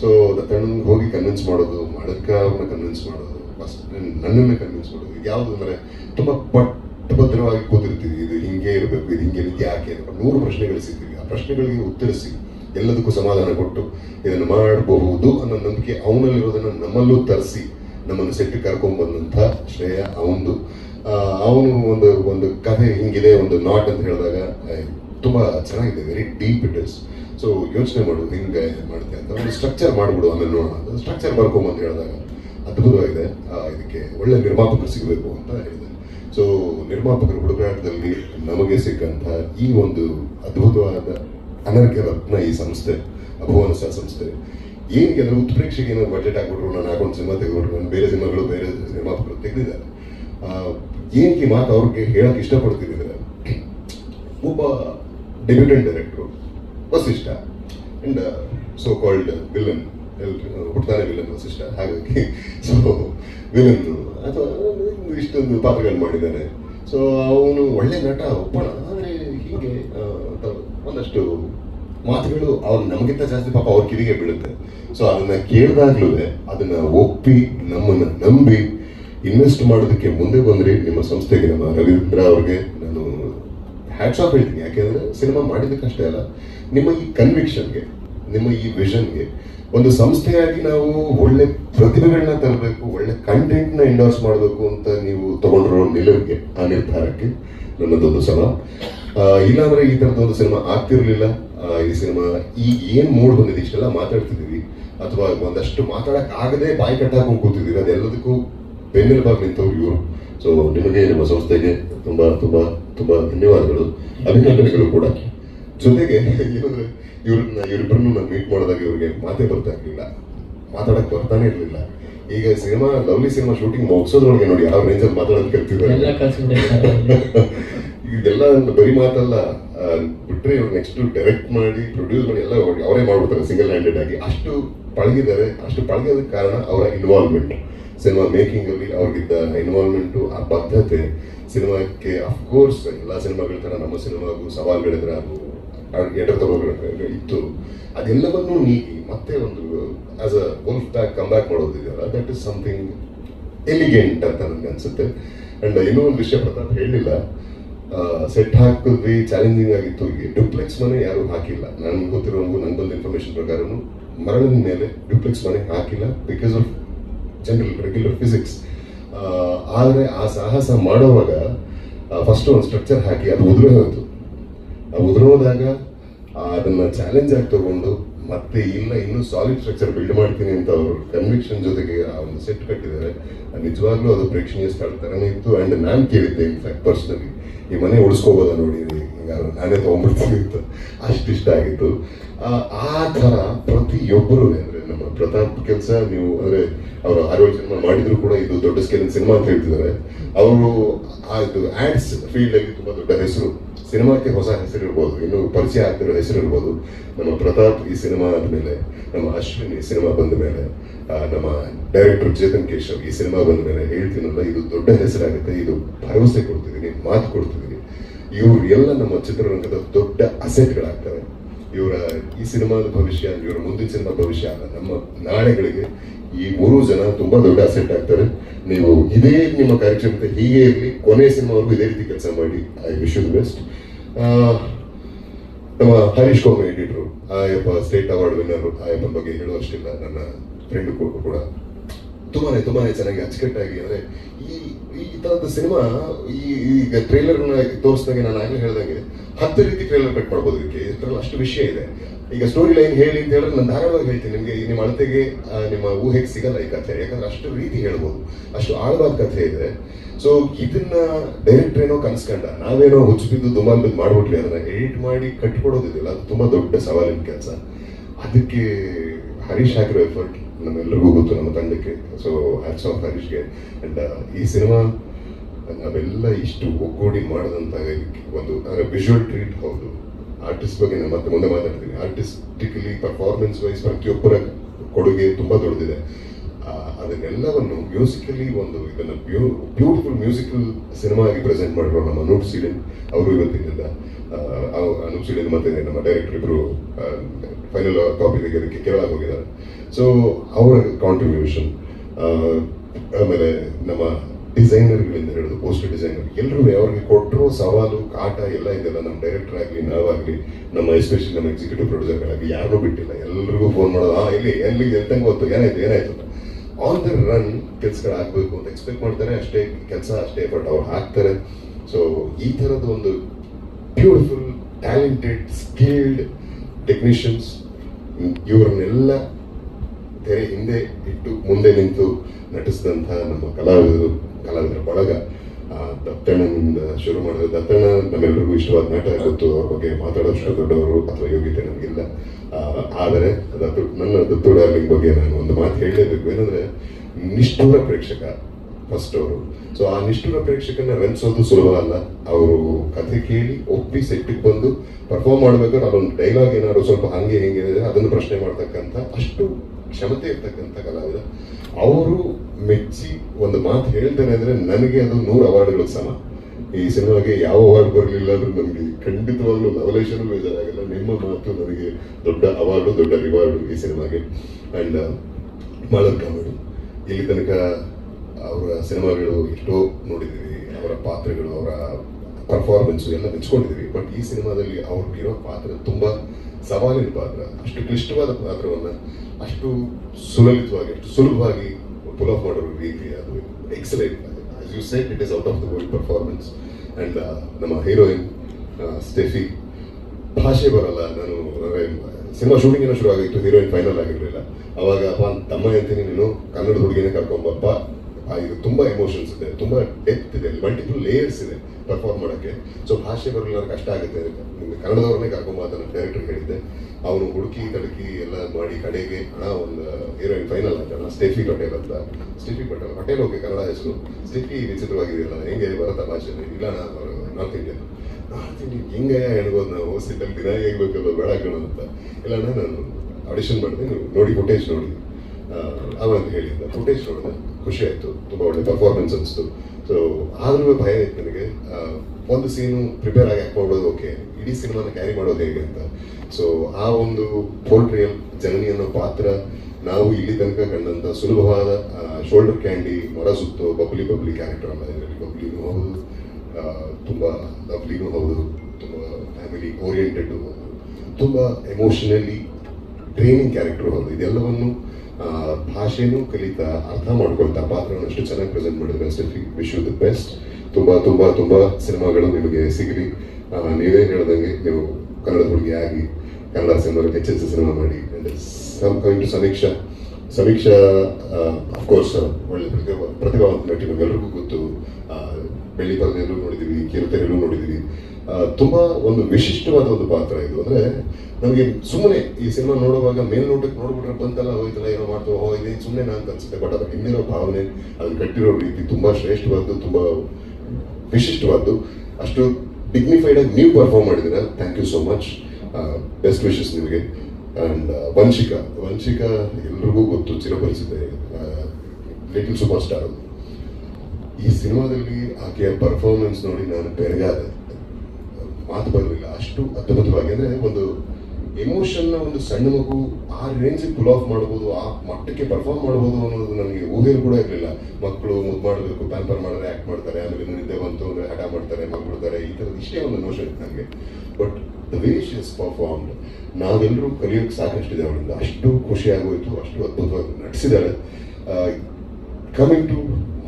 Speaker 1: ಸೊ ದಟ್ಟಣ್ಣ ಹೋಗಿ ಕನ್ವಿನ್ಸ್ ಮಾಡೋದು ಮಾಡಕ್ಕ ಅವ್ರನ್ನ ಕನ್ವಿನ್ಸ್ ಮಾಡೋದು ಫಸ್ಟ್ ನನ್ನನ್ನೇ ಕನ್ವಿನ್ಸ್ ಮಾಡೋದು ಯಾವುದು ಅಂದರೆ ತುಂಬ ಪಟ್ಟಭದ್ರವಾಗಿ ಕೂತಿರ್ತೀವಿ. ಇದು ಹಿಂಗೆ ಇರಬೇಕು, ಇದು ಹಿಂಗೆ ರೀತಿ ಯಾಕೆ ಅಂತ. ನೂರು ಪ್ರಶ್ನೆಗಳು ಸಿಗ್ತೀವಿ. ಆ ಪ್ರಶ್ನೆಗಳಿಗೆ ಉತ್ತರಿಸಿ, ಎಲ್ಲದಕ್ಕೂ ಸಮಾಧಾನ ಕೊಟ್ಟು ಇದನ್ನು ಮಾಡಬಹುದು ಅನ್ನೋ ನಂಬಿಕೆ ಅವನಲ್ಲಿರೋದನ್ನು ನಮ್ಮಲ್ಲೂ ತರಿಸಿ, ನಮ್ಮನ್ನು ಸೆಟ್ಟು ಕರ್ಕೊಂಡ್ ಬಂದಂಥ ಶ್ರೇಯ ಅವನದು ಅವನು ಒಂದು ಒಂದು ಕಥೆ ಹಿಂಗಿದೆ, ಒಂದು ನಾಟ್ ಅಂತ ಹೇಳಿದಾಗ ತುಂಬಾ ಚೆನ್ನಾಗಿದೆ very deep it is so ಯೋಚನೆ ಮಾಡೋದು ಹಿಂಗೆ ಮಾಡುತ್ತೆ ಅಂತ. ಒಂದು ಸ್ಟ್ರಕ್ಚರ್ ಮಾಡಿಬಿಡು, ಆಮೇಲೆ ನೋಡೋಣ ಸ್ಟ್ರಕ್ಚರ್ ಬರ್ಕೊಂಬಂತ ಹೇಳಿದಾಗ ಅದ್ಭುತವಾಗಿದೆ. ಇದಕ್ಕೆ ಒಳ್ಳೆ ನಿರ್ಮಾಪಕರು ಸಿಗಬೇಕು ಅಂತ ಹೇಳಿದೆ ಸೊ ನಿರ್ಮಾಪಕರ ಹುಡುಗಾಟದಲ್ಲಿ ನಮಗೆ ಸಿಕ್ಕಂಥ ಈ ಒಂದು ಅದ್ಭುತವಾದ ಅನರ್ಘ್ಯ ರತ್ನ ಈ ಸಂಸ್ಥೆ, ಅಭುವನ ಸ ಸಂಸ್ಥೆ. ಏನಿಗೆ ಅಂದರೆ ಉತ್ಪ್ರೇಕ್ಷೆಗೆ ಏನೋ ಬಜೆಟ್ ಹಾಕ್ಬಿಟ್ರು ನಾನು ಹಾಕೊಂಡು ಸಿನಿಮಾ ತೆಗೆದ್ಬಿಟ್ರು, ನಾನು ಬೇರೆ ಸಿನಿಮಾಗಳು ಬೇರೆ ನಿರ್ಮಾಪಕರು ತೆಗೆದಿದ್ದಾರೆ. ಏನಕ್ಕೆ ಮಾತು ಅವ್ರಿಗೆ ಹೇಳಕ್ ಇಷ್ಟಪಡ್ತಿದ್ದಾರೆ ಒಬ್ಬ debutante director Vasishta and so called villain ಹುಡ್ತಾನೆ villain Vasishta ಹಾಗಾಗಿ ಸೊ ವಿಲನ್ ಅಥವಾ ಇಷ್ಟೊಂದು ಪಾತ್ರಗಳನ್ನು ಮಾಡಿದ್ದಾನೆ ಸೊ ಅವನು ಒಳ್ಳೆ ನಟ ಒಪ್ಪಣ ಆದರೆ ಹೀಗೆ ಒಂದಷ್ಟು ಮಾತುಗಳು ಅವ್ರು ನಮಗಿಂತ ಜಾಸ್ತಿ ಪಾಪ ಅವ್ರ ಕಿವಿಗೆ ಬೀಳುತ್ತೆ. ಸೊ ಅದನ್ನ ಕೇಳಿದಾಗ್ಲೂ ಅದನ್ನ ಒಪ್ಪಿ, ನಮ್ಮನ್ನ ನಂಬಿ ಇನ್ವೆಸ್ಟ್ ಮಾಡೋದಕ್ಕೆ ಮುಂದೆ ಬಂದ್ರಿ. ನಿಮ್ಮ ಸಂಸ್ಥೆಗೆ ನಮ್ಮ ರವೀಂದ್ರ ಅವ್ರಿಗೆ ನಾನು ಹ್ಯಾಟ್ಸ್ ಆಫ್ ಹೇಳ್ತೀನಿ. ಯಾಕೆಂದ್ರೆ ಸಿನಿಮಾ ಮಾಡಿದ್ದಕ್ಕಷ್ಟೇ ಅಲ್ಲ. ನಿಮ್ಮ ಈ ಕನ್ವಿಕ್ಷನ್ಗೆ ನಿಮ್ಮ ಈ ವಿಷನ್ಗೆ ಒಂದು ಸಂಸ್ಥೆಯಾಗಿ ನಾವು ಒಳ್ಳೆ ಪ್ರತಿಭೆಗಳನ್ನ ತರಬೇಕು, ಒಳ್ಳೆ ಕಂಟೆಂಟ್ನ ಎಂಡೋರ್ಸ್ ಮಾಡಬೇಕು ಅಂತ ನೀವು ತಗೊಂಡಿರೋ ನಿಲುವಿಗೆ, ಆ ನಿರ್ಧಾರಕ್ಕೆ ನನ್ನದೊಂದು ಸಲ. ಇಲ್ಲಾಂದ್ರೆ ಈ ಥರದ ಒಂದು ಸಿನಿಮಾ ಆಗ್ತಿರ್ಲಿಲ್ಲ. ಈ ಸಿನಿಮಾ ಈ ಏನ್ ಮೂಡ್ ಬಂದಿದೆ ಇಷ್ಟೆಲ್ಲ ಮಾತಾಡ್ತಿದೀವಿ ಅಥವಾ ಒಂದಷ್ಟು ಮಾತಾಡಕ್ ಆಗದೆ ಬಾಯಿ ಕಟ್ಟಾಕೊಂಡು ಕೂತಿದ್ದೀವಿ ಅದೆಲ್ಲದಕ್ಕೂ ಬೆನ್ನೆಲುಬಾಗಿ ನಿಂತವ್ರು ಇವರು. ಸೊ ನಿಮಗೆ ನಿಮ್ಮ ಸಂಸ್ಥೆಗೆ ತುಂಬಾ ತುಂಬಾ ತುಂಬಾ ಧನ್ಯವಾದಗಳು. ಅಭಿನಂದನೆಗಳು ಕೂಡ. ಜೊತೆಗೆ ಇವ್ರು- ಇವ್ರನ್ನ ಇವರಿಬ್ಬರನ್ನು ನಾನು ಮೀಟ್ ಮಾಡಿದಾಗ ಇವ್ರಿಗೆ ಮಾತೇ ಬರ್ತಾ ಇರಲಿಲ್ಲ. ಮಾತಾಡಕ್ ಬರ್ತಾನೆ ಇರಲಿಲ್ಲ. ಈಗ ಸಿನಿಮಾ ಲವ್ಲಿ ಸಿನಿಮಾ ಶೂಟಿಂಗ್ ಮುಗಿಸೋದ್ರೊಳಗೆ ನೋಡಿ ಯಾವ ರೇಂಜಲ್ಲಿ ಮಾತಾಡೋದು
Speaker 2: ಎಲ್ಲ
Speaker 1: ಕಲ್ತಿದ್ದಾರೆ ಇದೆಲ್ಲ ಒಂದು ಬರೀ ಮಾತಲ್ಲ ಬಿಟ್ಟರೆ ಬಿಟ್ರೆ ಇವ್ರು ನೆಕ್ಸ್ಟ್ ಡೈರೆಕ್ಟ್ ಮಾಡಿ ಪ್ರೊಡ್ಯೂಸ್ ಮಾಡಿ ಎಲ್ಲ ಅವರೇ ಮಾಡ್ಬಿಡ್ತಾರೆ ಸಿಂಗಲ್ ಹ್ಯಾಂಡೆಡ್ ಆಗಿ. ಅಷ್ಟು ಪಳಗಿದ್ದಾರೆ. ಅಷ್ಟು ಪಳಗಿದ ಕಾರಣ ಅವರ ಇನ್ವಾಲ್ವ್ಮೆಂಟ್ ಸಿನಿಮಾ ಮೇಕಿಂಗಲ್ಲಿ ಅವ್ರಿಗಿದ್ದ ಇನ್ವಾಲ್ವ್ಮೆಂಟು ಆ ಬದ್ಧತೆ ಸಿನಿಮಾಕ್ಕೆ ಅಫ್ಕೋರ್ಸ್ ಎಲ್ಲ ಸಿನಿಮಾಗಳ ಥರ ನಮ್ಮ ಸಿನಿಮಾಗೂ ಸವಾಲುಗಳಿದ್ರೆ ಅದು ಎಡತಗಳು ಇತ್ತು. ಅದೆಲ್ಲವನ್ನೂ ನೀಗಿ ಮತ್ತೆ ಒಂದು as a golf back comeback ಮಾಡೋದಿದೆಯಲ್ಲ that is something elegant ಅಂತ ನನಗೆ ಅನ್ಸುತ್ತೆ. ಆ್ಯಂಡ್ ಇನ್ನೂ ಒಂದು ವಿಷಯ ಪ್ರತಾಪ್ ಹೇಳಿಲ್ಲ ಸೆಟ್ ಹಾಕಿದ್ವಿ ಚಾಲೆಂಜಿಂಗ್ ಆಗಿತ್ತು ಈಗ ಡುಪ್ಲೆಕ್ಸ್ ಮನೆ ಯಾರು ಹಾಕಿಲ್ಲ. ನನ್ಗೆ ಗೊತ್ತಿರೋಂಗು ನನ್ಗೆ ಬಂದ ಇನ್ಫಾರ್ಮೇಶನ್ ಪ್ರಕಾರನು ಮರಳಿನ ಮೇಲೆ ಡುಪ್ಲೆಕ್ಸ್ ಮನೆ ಹಾಕಿಲ್ಲ because of general regular physics ಆದರೆ ಆ ಸಾಹಸ ಮಾಡುವಾಗ ಫಸ್ಟ್ ಒಂದು ಸ್ಟ್ರಕ್ಚರ್ ಹಾಕಿ ಅದು ಉದುರೇ ಹೋಯಿತು. ಆ ಉದುರೋದಾಗ ಅದನ್ನ ಚಾಲೆಂಜ್ ಆಗಿ ತಗೊಂಡು ಮತ್ತೆ ಇಲ್ಲ ಇನ್ನೂ ಸಾಲಿಡ್ ಸ್ಟ್ರಕ್ಚರ್ ಬಿಲ್ಡ್ ಮಾಡ್ತೀನಿ ಅಂತ ಅವರು ಕನ್ವಿಕ್ಷನ್ ಜೊತೆಗೆ ಆ ಒಂದು ಸೆಟ್ ಕಟ್ಟಿದ್ದಾರೆ. ನಿಜವಾಗ್ಲೂ ಅದು ಪ್ರೇಕ್ಷಣೀಯ ಸ್ಥಳ ಥರನೇ ಇತ್ತು. ಅಂಡ್ ನಾನು ಕೇಳಿದ್ದೆ ಇನ್ಫ್ಯಾಕ್ಟ್ ಪರ್ಸನಲಿ ಈ ಮನೆ ಉಳಿಸ್ಕೋಬೋದ ನೋಡಿ ಹಿಂಗಾರು ನಾನೇ ತೊಗೊಂಡ್ಬಿಡ್ತೀನಿ ಅಂತ. ಅಷ್ಟು ಇಷ್ಟ ಆಗಿತ್ತು. ಆ, ಥರ ಪ್ರತಿಯೊಬ್ಬರೂ ನಮ್ಮ ಪ್ರತಾಪ್ ಕೆಲಸ ನೀವು ಅಂದ್ರೆ ಅವರು ಅರವತ್ತು ಜನ್ಮ ಮಾಡಿದ್ರು ಕೂಡ ಇದು ದೊಡ್ಡ ಸ್ಕೇಲಿನ ಸಿನಿಮಾ ಅಂತ ಹೇಳ್ತಿದ್ದಾರೆ. ಅವರು ಆ ಆಡ್ಸ್ ಫೀಲ್ಡ್ ಅಲ್ಲಿ ತುಂಬಾ ದೊಡ್ಡ ಹೆಸರು. ಸಿನಿಮಾಕ್ಕೆ ಹೊಸ ಹೆಸರು ಇರ್ಬೋದು. ಇನ್ನು ಪರಿಚಯ ಆಗ್ತಿರೋ ಹೆಸರು ಇರ್ಬೋದು. ನಮ್ಮ ಪ್ರತಾಪ್ ಈ ಸಿನಿಮಾ ಆದ್ಮೇಲೆ ನಮ್ಮ ಅಶ್ವಿನ್ ಈ ಸಿನಿಮಾ ಬಂದ ಮೇಲೆ ನಮ್ಮ ಡೈರೆಕ್ಟರ್ ಚೇತನ್ ಕೇಶವ್ ಈ ಸಿನಿಮಾ ಬಂದ ಮೇಲೆ ಹೇಳ್ತೀನಲ್ಲ ಇದು ದೊಡ್ಡ ಹೆಸರಾಗುತ್ತೆ. ಇದು ಭರವಸೆ ಕೊಡ್ತಿದ್ದೀನಿ ಮಾತು ಕೊಡ್ತಿದ್ದೀನಿ ಇವರು ಎಲ್ಲ ನಮ್ಮ ಚಿತ್ರರಂಗದ ದೊಡ್ಡ ಅಸೆಟ್ಗಳಾಗ್ತವೆ ಇವರ ಈ ಸಿನಿಮಾದ ಭವಿಷ್ಯ, ಇವರ ಮುಂದಿನ ಸಿನಿಮಾ ಭವಿಷ್ಯ, ನಮ್ಮ ನಾಳೆಗಳಿಗೆ ಈ ಮೂರು ಜನ ತುಂಬಾ ದೊಡ್ಡ ಅಸೆಟ್ ಆಗ್ತಾರೆ. ನೀವು ಇದೇ ನಿಮ್ಮ ಕಾರ್ಯಕ್ಷಮತೆ ಹೀಗೆ ಇರಲಿ, ಕೊನೆ ಸಿನಿಮಾವರೆಗೂ ಇದೇ ರೀತಿ ಕೆಲಸ ಮಾಡಿ ಐ ವಿಶ್ ಯು ಬೆಸ್ಟ್ ನಮ್ಮ ಹರೀಶ್ ಕೋಮೆ ಎಡಿಟ್ರು ಆಯಪ್ಪ ಸ್ಟೇಟ್ ಅವಾರ್ಡ್ ವಿನ್ನರ್ ಆಯಪ್ಪನ ಬಗ್ಗೆ ಹೇಳುವಷ್ಟಿಲ್ಲ ನನ್ನ ಫ್ರೆಂಡ್ ಕೂಡ ತುಂಬಾನೇ ತುಂಬಾನೇ ಚೆನ್ನಾಗಿ ಅಚ್ಚುಕಟ್ಟಾಗಿ, ಅಂದರೆ ಈ ಈ ಸಿನಿಮಾ ಈ, ಈಗ ಟ್ರೈಲರ್ ತೋರಿಸಿದಾಗ ನಾನು ಆಗ್ಲೇ ಹೇಳ್ದಂಗೆ ಹತ್ತು ರೀತಿ ಟ್ರೈಲರ್ ಕಟ್ ಮಾಡ್ಬೋದು ಇದಕ್ಕೆ. ಇದರಲ್ಲಿ ಅಷ್ಟು ವಿಷಯ ಇದೆ. ಈಗ ಸ್ಟೋರಿ ಲೈನ್ ಹೇಳಿ ಅಂತ ಹೇಳಿದ್ರೆ ನಾನು ಧಾರಾಳವಾಗಿ ಹೇಳ್ತೀನಿ. ನಿಮಗೆ ನಿಮ್ಮ ಅಳತೆಗೆ ನಿಮ್ಮ ಊಹೆಗೆ ಸಿಗಲ್ಲ ಈ ಕಥೆ. ಯಾಕಂದ್ರೆ ಅಷ್ಟು ರೀತಿ ಹೇಳ್ಬೋದು. ಅಷ್ಟು ಆಳವಾದ ಕಥೆ ಇದೆ. ಸೊ ಇದನ್ನ ಡೈರೆಕ್ಟರ್ ಏನೋ ಕನ್ಸ್ಕೊಂಡ, ನಾವೇನೋ ಹುಚ್ಚು ಬಿದ್ದು ದುಮಾಲ್ ಬಿದ್ದು ಮಾಡ್ಬಿಟ್ಲಿ ಅದನ್ನ ಎಡಿಟ್ ಮಾಡಿ ಕಟ್ಕೊಡೋದಿದೆಯಲ್ಲ ಅದು ತುಂಬಾ ದೊಡ್ಡ ಸವಾಲಿನ ಕೆಲಸ. ಅದಕ್ಕೆ ಹರೀಶ್ ಹಾಕಿರೋ ಎಫರ್ಟ್ ನಮ್ಮೆಲ್ಲರಿಗೂ ಗೊತ್ತು, ನಮ್ಮ ತಂಡಕ್ಕೆ. ಸೊ ಹ್ಯಾಟ್ಸ್ ಆಫ್ ಹರೀಶ್ಗೆ. ಅಂಡ್ ಈ ಸಿನಿಮಾ ನಾವೆಲ್ಲ ಇಷ್ಟು ಒಗ್ಗೂಡಿ ಮಾಡದಂತ ಒಂದು ವಿಜುವಲ್ ಟ್ರೀಟ್ ಹೌದು. ಆರ್ಟಿಸ್ಟ್ ಬಗ್ಗೆ ನಾನು ಮತ್ತೆ ಮುಂದೆ ಮಾತಾಡ್ತೀನಿ. ಆರ್ಟಿಸ್ಟಿಕಲಿ ಪರ್ಫಾರ್ಮೆನ್ಸ್ ವೈಸ್ ಪ್ರತಿಯೊಬ್ಬರ ಕೊಡುಗೆ ತುಂಬಾ ದೊಡ್ಡದಿದೆ. ಅದನ್ನೆಲ್ಲವನ್ನು ಮ್ಯೂಸಿಕಲಿ ಒಂದು ಇದನ್ನ ಬ್ಯೂಟಿಫುಲ್ ಮ್ಯೂಸಿಕಲ್ ಸಿನಿಮಾ ಆಗಿ ಪ್ರೆಸೆಂಟ್ ಮಾಡಿರೋ ನಮ್ಮ ಅನೂಪ್ ಸೀಲಿನ್ ಅವರು ಇವತ್ತಿನಿಂದ ಅನೂಪ್ ಸೀಲಿನ್ ಮತ್ತೆ ನಮ್ಮ ಡೈರೆಕ್ಟರ್ ಇಬ್ರು ಫೈನಲ್ ಕಾಪಿ ತೆಗೆಯೋದಕ್ಕೆ ಕೇರಳ ಹೋಗಿದ್ದಾರೆ. ಸೊ ಅವರ ಕಾಂಟ್ರಿಬ್ಯೂಷನ್ ಆಮೇಲೆ ನಮ್ಮ ಡಿಸೈನರ್ಗಳಿಂದ ಹಿಡಿದು ಪೋಸ್ಟರ್ ಡಿಸೈನರ್ ಎಲ್ಲರೂ ಅವ್ರಿಗೆ ಕೊಟ್ಟರು ಸವಾಲು, ಕಾಟ ಎಲ್ಲ ಇದೆಲ್ಲ ನಮ್ಮ ಡೈರೆಕ್ಟರ್ ಆಗಲಿ, ನಾವಾಗಲಿ, ನಮ್ಮ ಎಸ್ಪೆಷಲಿ ನಮ್ಮ ಎಕ್ಸಿಕ್ಯೂಟಿವ್ ಪ್ರೊಡ್ಯೂಸರ್ಗಳಾಗಲಿ ಯಾರೂ ಬಿಟ್ಟಿಲ್ಲ. ಎಲ್ಲರಿಗೂ ಫೋನ್ ಮಾಡೋದು, ಆ, ಇಲ್ಲಿ ಎಲ್ಲಿ ಎಂತ ಗೊತ್ತು? ಏನಾಯ್ತು? ಏನಾಯ್ತು? ಆನ್ ದ ರನ್ ಕೆಲ್ಸಗಳು ಆಗ್ಬೇಕು ಅಂತ ಎಕ್ಸ್ಪೆಕ್ಟ್ ಮಾಡ್ತಾರೆ, ಅಷ್ಟೇ ಕೆಲಸ, ಅಷ್ಟೇ ಬಟ್ ಅವ್ರು ಹಾಕ್ತಾರೆ. ಸೊ ಈ ಥರದ ಒಂದು ಬ್ಯೂಟಿಫುಲ್ ಟ್ಯಾಲೆಂಟೆಡ್ ಸ್ಕಿಲ್ಡ್ ಟೆಕ್ನಿಷಿಯನ್ಸ್ ಇವರನ್ನೆಲ್ಲ ತೆರೆ ಹಿಂದೆ ಇಟ್ಟು ಮುಂದೆ ನಿಂತು ನಟಿಸಿದಂಥ ನಮ್ಮ ಕಲಾವಿದರು, ಕಲಾವಿದರ ಬಳಗ. ದತ್ತಣ್ಣನಿಂದ ಶುರು ಮಾಡಿದ ದತ್ತಣ್ಣ ನಮ್ಮೆಲ್ಲರಿಗೂ ಇಷ್ಟವಾದ ನಟ ಗೊತ್ತು, ಅವ್ರ ಬಗ್ಗೆ ಮಾತಾಡೋಷ್ಟು ದೊಡ್ಡವರು ಅಥವಾ ಯೋಗ್ಯತೆ ನಮಗಿಲ್ಲ. ಆದರೆ ದತ್ತು ನನ್ನ ದತ್ತು ಡಾರ್ಲಿಂಗ್ ಬಗ್ಗೆ ನಾನು ಒಂದು ಮಾತು ಹೇಳಲೇಬೇಕು. ಏನಂದ್ರೆ, ನಿಷ್ಠುರ ಪ್ರೇಕ್ಷಕ ಫಸ್ಟ್ ಅವರು. ಸೊ ಆ ನಿಷ್ಠುರ ಪ್ರೇಕ್ಷಕನ ರಂಚಿಸೋದು ಸುಲಭ ಅಲ್ಲ. ಅವರು ಕಥೆ ಕೇಳಿ ಒಪ್ಪಿ ಸೆಟ್ಟಿಗೆ ಬಂದು ಪರ್ಫಾರ್ಮ್ ಮಾಡ್ಬೇಕಾದ್ರೆ ಅದೊಂದು ಡೈಲಾಗ್ ಏನಾದ್ರು ಸ್ವಲ್ಪ ಹಂಗೆ ಹೆಂಗೆ ಅದನ್ನು ಪ್ರಶ್ನೆ ಮಾಡ್ತಕ್ಕಂಥ ಅಷ್ಟು ಕ್ಷಮತೆ ಇರ್ತಕ್ಕಂಥ ಕಲಾವಿದ. ಅವರು ಮೆಚ್ಚಿ ಒಂದು ಮಾತು ಹೇಳ್ತಾರೆ ಅಂದ್ರೆ ನನಗೆ ಅದು ನೂರು ಅವಾರ್ಡ್ಗಳು ಸಮ. ಈ ಸಿನಿಮಾಗೆ ಯಾವ ಅವಾರ್ಡ್ ಬರಲಿಲ್ಲ ಅಂದ್ರೆ ನನಗೆ ಖಂಡಿತವಾಗ್ಲೂ ನವಲೇಶನೂ ಬೇಜಾರಾಗಲ್ಲ. ನಿಮ್ಮ ಮಾತು ನನಗೆ ದೊಡ್ಡ ಅವಾರ್ಡು, ದೊಡ್ಡ ರಿವಾರ್ಡು ಈ ಸಿನಿಮಾಗೆ. ಅಂಡ್ ಮಳರ್ ಕಾಮಿಡಿ. ಇಲ್ಲಿ ತನಕ ಅವರ ಸಿನಿಮಾಗಳು ಎಷ್ಟೋ ನೋಡಿದ್ದೀವಿ. ಅವರ ಪಾತ್ರಗಳು, ಅವರ ಪರ್ಫಾರ್ಮೆನ್ಸು ಎಲ್ಲ ಮೆಚ್ಕೊಂಡಿದ್ದೀವಿ. ಬಟ್ ಈ ಸಿನಿಮಾದಲ್ಲಿ ಅವ್ರಿಗಿರೋ ಪಾತ್ರ ತುಂಬಾ ಸವಾಲಿನ ಪಾತ್ರ. ಅಷ್ಟು ಕ್ಲಿಷ್ಟವಾದ ಪಾತ್ರವನ್ನ ಅಷ್ಟು ಸುಲಲಿತವಾಗಿ ಅಷ್ಟು ಸುಲಭವಾಗಿ ಪುಲ್ ಆಫ್ ಮಾಡೋ ರೀತಿ ಅದು excellent you set it is out of the world performance and ನಮ್ಮ ಹೀರೋಯಿನ್ ಸ್ಟೆಫಿ ಭಾಷೆ ಬರಲ್ಲ. ನಾನು ಸಿನಿಮಾ ಶೂಟಿಂಗ್ ಏನೋ ಶುರು ಆಗಿತ್ತು ಹೀರೋಯಿನ್ ಫೈನಲ್ ಆಗಿರಲಿಲ್ಲ. ಅವಾಗ ಅಪ್ಪ, ತಮ್ಮ ಅಂತೀನಿ ನೀನು ಕನ್ನಡ ಹುಡುಗಿನೇ ಕರ್ಕೊಂಬಪ್ಪ ಇದು ತುಂಬ ಎಮೋಷನ್ಸ್ ಇದೆ. ತುಂಬ ಡೆಪ್ತ್ ಇದೆ. ಮಲ್ಟಿಪಲ್ ಲೇಯರ್ಸ್ ಇದೆ ಪರ್ಫಾರ್ಮ್ ಮಾಡೋಕ್ಕೆ. ಸೊ ಭಾಷೆ ಬರಲಿಲ್ಲ ಕಷ್ಟ ಆಗುತ್ತೆ. ಕನ್ನಡದವ್ರನ್ನೇ ಕರ್ಕೊಂಬ ಅಂತ ನಾನು ಡೈರೆಕ್ಟರ್ ಹೇಳಿದ್ದೆ. ಅವನು ಹುಡುಕಿ, ತಡಕಿ ಎಲ್ಲ ಮಾಡಿ ಕಡೆಗೆ ಹಣ ಒಂದು ಹೀರೋಯಿನ್ ಫೈನಲ್ ಹಾಕೋಣ ಸ್ಟೆಫಿ ಪಟೇಲ್ ಅಂತ. ಸ್ಟೆಫಿ ಪಟೇಲ್ ಪಟೇಲ್ ಓಕೆ ಕನ್ನಡ ಹೆಸರು. ಸ್ಟೆಫಿ ವಿಚಿತ್ರವಾಗಿದೆಯಲ್ಲ, ಹೆಂಗೆ ಬರತ್ತ ಭಾಷೆ ಇಲ್ಲ, ನಾನು ನಾರ್ತ್ ಇಂಡಿಯನ್ ನಾರ್ತ್ ಇಂಡಿಯನ್ ಹೆಂಗೆ ಹೇಳ್ಬೋದು ನಾವು? ಸಿಟ್ಟಲ್ಲಿ ದಿನ ಹೇಗ್ಬೇಕಲ್ಲ ಬೇಡ ಕಣೋ ಅಂತ. ಇಲ್ಲ, ನಾನು ಆಡಿಷನ್ ಮಾಡಿದೆ, ನೀವು ನೋಡಿ ಫುಟೇಜ್ ನೋಡಿ. ಆವಾಗ ಹೇಳಿದ್ದ ಫುಟೇಜ್ ನೋಡಿದೆ. ಖುಷಿ ಆಯಿತು, ತುಂಬ ಒಳ್ಳೆ ಪರ್ಫಾರ್ಮೆನ್ಸ್ ಅನಿಸ್ತು. ಸೊ ಆದ್ರೂ ಭಯ ಇತ್ತು ನನಗೆ. ಒಂದು ಸೀನು ಪ್ರಿಪೇರ್ ಆಗಿ ಹಾಕೊಳ್ಳೋದು ಓಕೆ ಇಡೀ ಸಿನಿಮಾನ ಕ್ಯಾರಿ ಮಾಡೋದು ಹೇಗೆ ಅಂತ. ಸೊ ಆ ಒಂದು ಪೋಲ್ಟ್ರಿ ಜನನಿ ಅನ್ನೋ ಪಾತ್ರ ನಾವು ಇಲ್ಲಿ ತನಕ ಕಂಡಂತ ಸುಲಭವಾದ ಶೋಲ್ಡರ್ ಕ್ಯಾಂಡಿ ಮೊರ ಸುತ್ತು ಬಬ್ಲಿ ಬಬ್ಲಿ ಕ್ಯಾರೆಕ್ಟರ್ ಅಲ್ಲ ಇದರಲ್ಲಿ ಬಬ್ಲಿನೂ ಹೌದು. ತುಂಬ ಲವ್ಲಿನೂ ಹೌದು. ತುಂಬ ಫ್ಯಾಮಿಲಿ ಓರಿಯೆಂಟೆಡ್ ಹೌದು. ತುಂಬ ಎಮೋಷನಲಿ ಟ್ರೈನಿಂಗ್ ಕ್ಯಾರೆಕ್ಟರ್ ಹೌದು. ಇದೆಲ್ಲವನ್ನು ಭಾಷೆನೂ ಕಲಿತಾ, ಅರ್ಥ ಮಾಡ್ಕೊಳ್ತಾ ಪಾತ್ರವನ್ನು ಅಷ್ಟು ಚೆನ್ನಾಗಿ ಪ್ರೆಸೆಂಟ್ ಮಾಡಿದ್ರೆ. ಅಷ್ಟೇ ವಿಶ್ ಯು ದ ಬೆಸ್ಟ್ ತುಂಬ ತುಂಬ ತುಂಬ ಸಿನಿಮಾಗಳು ನಿಮಗೆ ಸಿಗಲಿ. ನೀವೇ ಹೇಳ್ದಂಗೆ ನೀವು ಕನ್ನಡ ಹುಡುಗಿ ಆಗಿ ಕನ್ನಡ ಸಿನಿಮಾ ಹೆಚ್ಚೆಚ್ಚು ಸಿನಿಮಾ ಮಾಡಿ. To Samiksha Samiksha of course ಒಳ್ಳೆ ಪ್ರತಿಭಾ, ಪ್ರತಿಭಾವಂತ ನಟಿ ನಮಗೆಲ್ಲರಿಗೂ ಗೊತ್ತು. ಬೆಳ್ಳಿ ಪರದೆಯಲ್ಲೂ ನೋಡಿದ್ದೀವಿ ಕಿರುತೆರೆಯಲ್ಲೂ ನೋಡಿದ್ದೀವಿ ತುಂಬ ಒಂದು ವಿಶಿಷ್ಟವಾದ ಒಂದು ಪಾತ್ರ ಇದು. ಅಂದರೆ ನಮಗೆ ಸುಮ್ಮನೆ ಈ ಸಿನಿಮಾ ನೋಡುವಾಗ ಮೇಲ್ನೋಟಕ್ಕೆ ನೋಡ್ಬಿಟ್ರೆ ಬಂತಲ್ಲ, ಹೋಯ್ತಲ್ಲ, ಏನೋ ಮಾಡ್ತೋ ಹೋ, ಇದೇ ಸುಮ್ಮನೆ ಅಂತ ಅನ್ಸುತ್ತೆ. ಬಟ್ ಅದಕ್ಕೆ ಹಿಂದಿರೋ ಭಾವನೆ, ಅದನ್ನ ಕಟ್ಟಿರೋ ರೀತಿ ತುಂಬ ಶ್ರೇಷ್ಠವಾದ್ದು, ತುಂಬ ವಿಶಿಷ್ಟವಾದ್ದು. ಅಷ್ಟು ಡಿಗ್ನಿಫೈಡ್ ಆಗಿ ನೀವು ಪರ್ಫಾರ್ಮ್ ಮಾಡಿದ್ದೀರಾ? Thank you so much best wishes ನಿಮಗೆ. ಅಂಡ್ ವಂಶಿಕಾ ವಂಶಿಕಾ ಎಲ್ರಿಗೂ ಗೊತ್ತು ಚಿರಪರಿಸಿದೆ ಲಿಟಲ್ ಸೂಪರ್ ಸ್ಟಾರ್ ಈ ಸಿನಿಮಾದಲ್ಲಿ ಆಕೆಯ ಪರ್ಫಾರ್ಮೆನ್ಸ್ ನೋಡಿ ನಾನು ಬೆರಗಾದೆ. ಮಾತು ಬರಲಿಲ್ಲ. ಅಷ್ಟು ಅದ್ಭುತವಾಗಿ, ಅಂದರೆ ಒಂದು ಎಮೋಷನ್ ಒಂದು ಸಣ್ಣ ಮಗು ಆ ರೇಂಜ್ ಪುಲ್ ಆಫ್ ಮಾಡ್ಬೋದು, ಆ ಮಟ್ಟಕ್ಕೆ ಪರ್ಫಾರ್ಮ್ ಮಾಡ್ಬೋದು ಅನ್ನೋದು ನನಗೆ ಊಹೆಯಲ್ಲಿ ಕೂಡ ಇರಲಿಲ್ಲ. ಮಕ್ಕಳು ಮುದ್ದು ಮಾಡಬೇಕು ಪ್ಯಾಂಪರ್ ಮಾಡಿದ್ರೆ ಆಕ್ಟ್ ಮಾಡ್ತಾರೆ, ಆಮೇಲೆ ನಿದ್ದೆ ಬಂತು ಅಂದ್ರೆ ಹಠ ಮಾಡ್ತಾರೆ, ಮಗ್ಬಿಡ್ತಾರೆ, ಈ ಥರದ ಇಷ್ಟೇ ಒಂದು ನೋಷನ್ ಇತ್ತು ನನಗೆ but the way she is performed ನಾವೆಲ್ಲರೂ ಕಲಿಯೋಕ್ಕೆ ಸಾಕಷ್ಟಿದೆ ಅವಳಿಂದ. ಅಷ್ಟು ಖುಷಿ ಆಗೋಯ್ತು, ಅಷ್ಟು ಅದ್ಭುತವಾಗಿ ನಟಿಸಿದ್ದಾಳೆ ಕಮಿಂಗ್ ಟು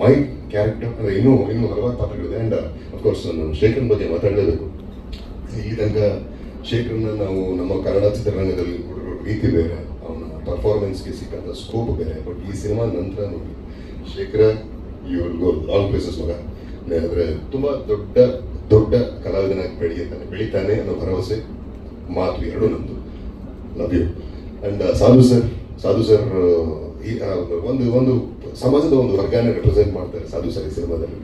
Speaker 1: ಮೈ ಕ್ಯಾರೆಕ್ಟರ್ ಅಂದರೆ ಇನ್ನೂ ಇನ್ನೂ ಹಲವಾರು ಪಾತ್ರಗಳಿದೆ. ಆ್ಯಂಡ್ ಅಫ್ಕೋರ್ಸ್ ನಾನು ಶೇಖರ್ ಬಗ್ಗೆ ಮಾತಾಡಲೇಬೇಕು. ಈ ತನಕ ಶೇಖರ್ನ ನಾವು ನಮ್ಮ ಕನ್ನಡ ಚಿತ್ರರಂಗದಲ್ಲಿ ನೋಡಿರೋ ರೀತಿ ಬೇರೆ, ಅವನ ಪರ್ಫಾರ್ಮೆನ್ಸ್ಗೆ ಸಿಕ್ಕಂಥ ಸ್ಕೋಪ್ ಬೇರೆ ಬಟ್ ಈ ಸಿನಿಮಾ ನಂತರ ನೋಡಿ, Shekhar you will go long places ಮಗ. ಅಂದರೆ ತುಂಬ ದೊಡ್ಡ ದೊಡ್ಡ ಕಲಾವಿದನಾಗಿ ಬೆಳೆಯುತ್ತಾನೆ, ಬೆಳಿತಾನೆ ಅನ್ನೋ ಭರವಸೆ ಮಾತು ಎರಡು ನಮ್ಮದು love you and Sadhu sir Sadhu sir ಈ ಒಂದು ಒಂದು ಸಮಾಜದ ಒಂದು ವರ್ಗಾನೇ ರೆಪ್ರೆಸೆಂಟ್ ಮಾಡ್ತಾರೆ ಸಾಧು ಸರ್ ಈ ಸಿನಿಮಾದಲ್ಲಿ.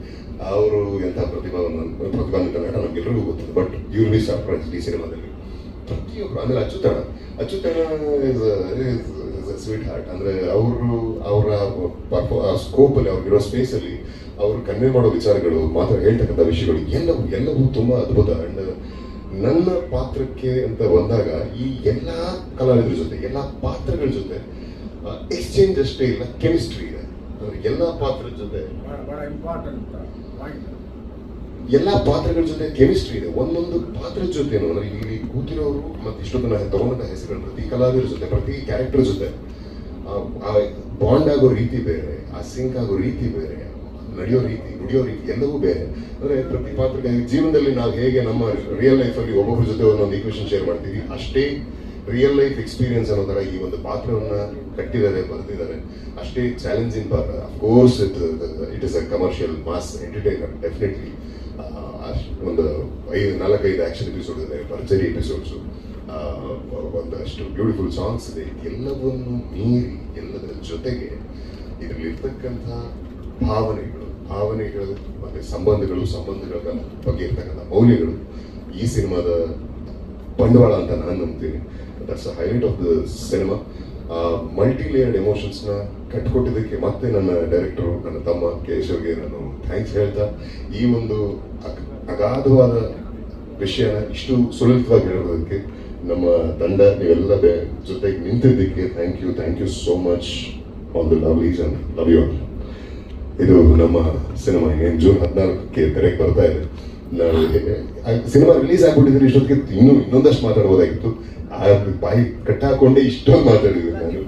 Speaker 1: ಅವರು ಎಂಥ ಪ್ರತಿಭಾವನ್ನು ಪ್ರತಿಭಾನ್ವಿತ ನಟ ನಮಗೆಲ್ಲರಿಗೂ ಗೊತ್ತಿದೆ ಬಟ್ ಯು ಬಿ ಸರ್ಪ್ರೈಸ್ ಈ ಸಿನಿಮಾದಲ್ಲಿ. ಪ್ರತಿಯೊಬ್ಬರು ಅಂದರೆ ಅಚ್ಯುತಣ ಅಚ್ಚುತಣ ಇಸ್ ಸ್ವೀಟ್ ಹಾರ್ಟ್ ಅಂದರೆ ಅವರು, ಅವರ ಸ್ಕೋಪಲ್ಲಿ ಅವ್ರಿಗಿರೋ ಸ್ಪೇಸಲ್ಲಿ ಅವರು ಕನ್ವೆ ಮಾಡೋ ವಿಚಾರಗಳು, ಮಾತ್ರ ಹೇಳ್ತಕ್ಕಂಥ ವಿಷಯಗಳು, ಎಲ್ಲವೂ ಎಲ್ಲವೂ ತುಂಬ ಅದ್ಭುತ. ಅಂಡ್ ನನ್ನ ಪಾತ್ರಕ್ಕೆ ಅಂತ ಬಂದಾಗ ಈ ಎಲ್ಲ ಕಲಾವಿದರ ಜೊತೆ, ಎಲ್ಲ ಪಾತ್ರಗಳ ಜೊತೆ ಎಕ್ಸ್ಚೇಂಜ್ ಅಷ್ಟೇ ಇಲ್ಲ ಕೆಮಿಸ್ಟ್ರಿ ಇದೆ. ಅಂದರೆ ಎಲ್ಲ ಪಾತ್ರದ ಜೊತೆ
Speaker 2: ಬಹಳ ಇಂಪಾರ್ಟೆಂಟ್
Speaker 1: ಎಲ್ಲ ಪಾತ್ರಗಳ ಜೊತೆ ಕೆಮಿಸ್ಟ್ರಿ ಇದೆ. ಒಂದೊಂದು ಪಾತ್ರದ ಜೊತೆ ಅಂದ್ರೆ ಇಲ್ಲಿ ಕೂತಿರೋರು ಮತ್ತೆ ಇಷ್ಟೊತ್ತು ನಾನು ತಗೊಂಡಂತ ಹೆಸರುಗಳು, ಪ್ರತಿ ಕಲಾವಿದರ ಜೊತೆ, ಪ್ರತಿ ಕ್ಯಾರೆಕ್ಟರ್ ಜೊತೆ. ಬಾಂಡ್ ಆಗೋ ರೀತಿ ಬೇರೆ, ಆ ಸಿಂಕ್ ಆಗೋ ರೀತಿ ಬೇರೆ, ನಡೆಯೋ ರೀತಿ ನುಡಿಯೋ ರೀತಿ ಎಲ್ಲವೂ ಬೇರೆ. ಅಂದ್ರೆ ಪ್ರತಿ ಪಾತ್ರಕ್ಕೆ ಜೀವನದಲ್ಲಿ ನಾವು ಹೇಗೆ ನಮ್ಮ ರಿಯಲ್ ಲೈಫಲ್ಲಿ ಒಬ್ಬೊಬ್ಬರ ಜೊತೆ ಒಂದೊಂದು ಈಕ್ವೇಶನ್ ಶೇರ್ ಮಾಡ್ತೀವಿ, ಅಷ್ಟೇ ರಿಯಲ್ ಲೈಫ್ ಎಕ್ಸ್ಪೀರಿಯನ್ಸ್ ಅನ್ನೋ ಥರ ಈ ಒಂದು ಪಾತ್ರವನ್ನು ಕಟ್ಟಿದ್ದಾರೆ, ಬರೆದಿದ್ದಾರೆ. ಅಷ್ಟೇ ಚಾಲೆಂಜಿಂಗ್ ಪಾತ್ರ of course it it is a commercial mass entertainer definitely ಒಂದು ಐದು, ನಾಲ್ಕೈದು ಆಕ್ಷನ್ ಎಪಿಸೋಡ್ ಇದೆ ಭರ್ಜರಿ ಎಪಿಸೋಡ್ಸು ಒಂದಷ್ಟು ಬ್ಯೂಟಿಫುಲ್ ಸಾಂಗ್ಸ್ ಇದೆ. ಎಲ್ಲವನ್ನು ಮೀರಿ, ಎಲ್ಲದರ ಜೊತೆಗೆ ಇದರಲ್ಲಿರ್ತಕ್ಕಂಥ ಭಾವನೆಗಳು ಭಾವನೆಗಳು ಮತ್ತೆ ಸಂಬಂಧಗಳು, ಸಂಬಂಧಗಳ ಬಗ್ಗೆ ಇರ್ತಕ್ಕಂಥ ಮೌಲ್ಯಗಳು ಈ ಸಿನಿಮಾದ ಬಂಡವಾಳ ಅಂತ ನಾನು ನಂಬ್ತೀನಿ. That's highlight of the cinema multi layered ಎಮೋಷನ್ಸ್ನ ಕಟ್ಕೊಟ್ಟಿದ್ದಕ್ಕೆ ಮತ್ತೆ ನನ್ನ ಡೈರೆಕ್ಟರು ನನ್ನ ತಮ್ಮ ಕೇಶವ್ಗೆ ನಾನು ಥ್ಯಾಂಕ್ಸ್ ಹೇಳ್ತಾ ಈ ಒಂದು ಅಗಾಧವಾದ ವಿಷಯನ ಇಷ್ಟು ಸುಲಲಿತವಾಗಿ ಹೇಳೋದಕ್ಕೆ ನಮ್ಮ ತಂಡ ನೀವೆಲ್ಲ ಜೊತೆಗೆ ನಿಂತಿದ್ದಕ್ಕೆ thank you thank you so much all the lovelies and love you ಇದು ನಮ್ಮ ಸಿನಿಮಾ ಏನು ಜೂನ್ ಹದಿನಾಲ್ಕಕ್ಕೆ ತೆರೆಗೆ ಬರ್ತಾ ಇದೆ. ನಾವು ಸಿನಿಮಾ ರಿಲೀಸ್ ಆಗ್ಬಿಟ್ಟಿದ್ರೆ ಇಷ್ಟೊತ್ತಿಗೆ ಇನ್ನೂ ಇನ್ನೊಂದಷ್ಟು ಮಾತಾಡ್ಬೋದಾಗಿತ್ತು. ಆ ಬಾಯಿ ಕಟ್ಟಾಕೊಂಡೇ ಇಷ್ಟೊಂದು ಮಾತಾಡಿದ್ವಿ ನಾನು.